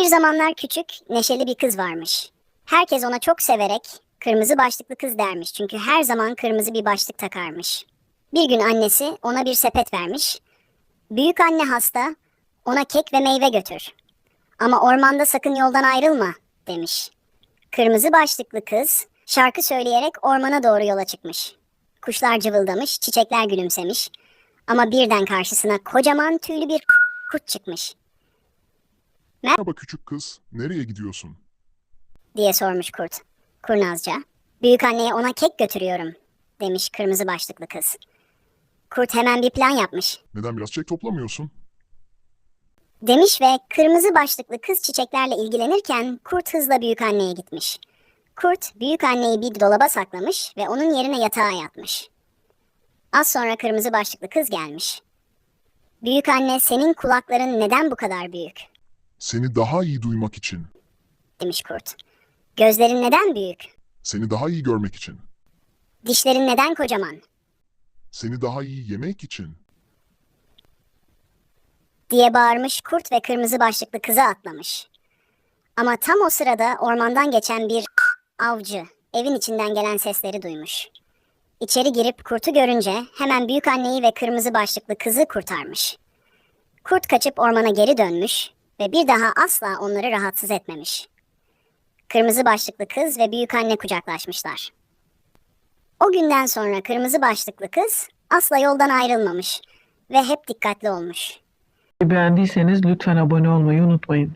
Bir zamanlar küçük, neşeli bir kız varmış. Herkes ona çok severek kırmızı başlıklı kız dermiş çünkü her zaman kırmızı bir başlık takarmış. Bir gün annesi ona bir sepet vermiş. Büyük anne hasta, ona kek ve meyve götür. Ama ormanda sakın yoldan ayrılma demiş. Kırmızı başlıklı kız şarkı söyleyerek ormana doğru yola çıkmış. Kuşlar cıvıldamış, çiçekler gülümsemiş. Ama birden karşısına kocaman tüylü bir kurt çıkmış. Merhaba küçük kız, nereye gidiyorsun? diye sormuş kurt. Kurnazca. Büyük anneye ona kek götürüyorum demiş kırmızı başlıklı kız. Kurt hemen bir plan yapmış. Neden biraz çiçek toplamıyorsun? Demiş ve kırmızı başlıklı kız çiçeklerle ilgilenirken kurt hızla büyük anneye gitmiş. Kurt büyük anneyi bir dolaba saklamış ve onun yerine yatağa yatmış. Az sonra kırmızı başlıklı kız gelmiş. Büyük anne senin kulakların neden bu kadar büyük? Seni daha iyi duymak için, demiş kurt. Gözlerin neden büyük? seni daha iyi görmek için, Dişlerin neden kocaman? seni daha iyi yemek için. diye bağırmış kurt ve kırmızı başlıklı kıza atlamış. Ama tam o sırada ormandan geçen bir avcı evin içinden gelen sesleri duymuş. İçeri girip kurtu görünce hemen büyük anneyi ve kırmızı başlıklı kızı kurtarmış. Kurt kaçıp ormana geri dönmüş ve bir daha asla onları rahatsız etmemiş. Kırmızı başlıklı kız ve büyük anne kucaklaşmışlar. O günden sonra kırmızı başlıklı kız asla yoldan ayrılmamış ve hep dikkatli olmuş. Beğendiyseniz lütfen abone olmayı unutmayın.